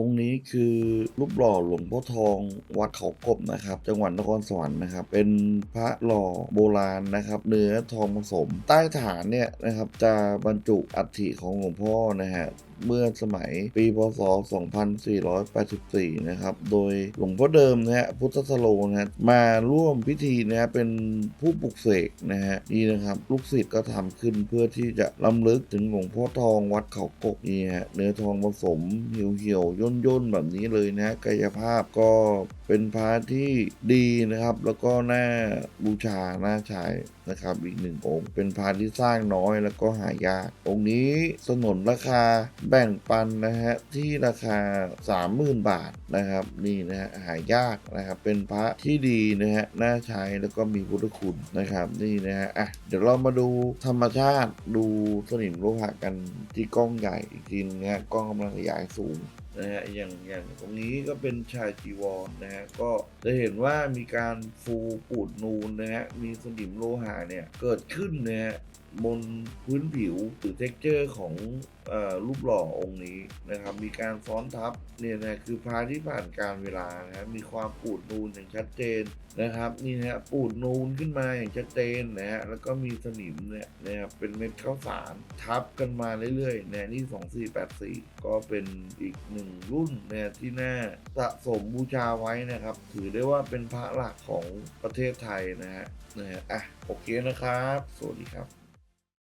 องค์นี้คือรูปหล่อหลวงพ่อทองวัดเขากบนะครับ จังหวัดนครสวรรค์นะครับ เป็นพระหล่อโบราณนะครับ เนื้อทองผสม ใต้ฐานเนี่ยนะครับจะบรรจุอัฐิของหลวงพ่อนะฮะ เมื่อสมัยปีพศ 2484 นะครับ โดยหลวงพ่อเดิมนะฮะพุทธสโลนะฮะมาร่วมพิธีนะฮะเป็นผู้ปลุกเสกนะฮะนี่นะครับ ลูกศิษย์ก็ทำขึ้นเพื่อที่จะลำลึกถึงหลวงพ่อทองวัดเขากกนี่ฮะเนื้อทองผสมเหี่ยวเหี่ยวย่นย่นแบบนี้เลยนะฮะกายภาพก็เป็นพระที่ดีนะครับ แล้วก็น่าบูชาน่าใช้นะครับอีกหนึ่งองค์ เป็นพระที่สร้างน้อยแล้วก็หายากองค์นี้สนนราคาแบ่งปันนะฮะที่ราคา 30,000 บาทนะครับนี่นะฮะหายากนะครับเป็นพระที่ดีนะฮะน่าใช้แล้วก็มีพุทธคุณนะครับนี่นะฮะอะเดี๋ยวเรามาดูธรรมชาติดูสนิมโลหะกันที่กล้องใหญ่อีกทีนึงนะฮะกล้องกำลังขยายสูงนะฮะอย่างอย่างตรงนี้ก็เป็นชายจีวรนะฮะก็จะเห็นว่ามีการฟูปูดนูนนะฮะมีสนิมโลหะเนี่ยเกิดขึ้นนะฮะ บนพื้นผิวหรือเท็กเจอร์ของอรูปหล่อองค์นี้นะครับ มีการซ้อนทับเนี่ยนะคือพาที่ผ่านการเวลานะฮะมีความปูดนูนอย่างชัดเจนนะครับนี่นะฮะปูดนูนขึ้นมาอย่างชัดเจนนะฮะแล้วก็มีสนิมเนี่ยนะครับเป็นเม็ดข้าวสารทับกันมาเรื่อยๆนะนี่2484 ก็เป็นอีกหนึ่งรุ่นนี่ยที่น่าสะสมบูชาไว้นะครับ ถือได้ว่าเป็นพระหลักของประเทศไทยนะฮะนะฮะอะโอเคนะครับ สวัสดีครับ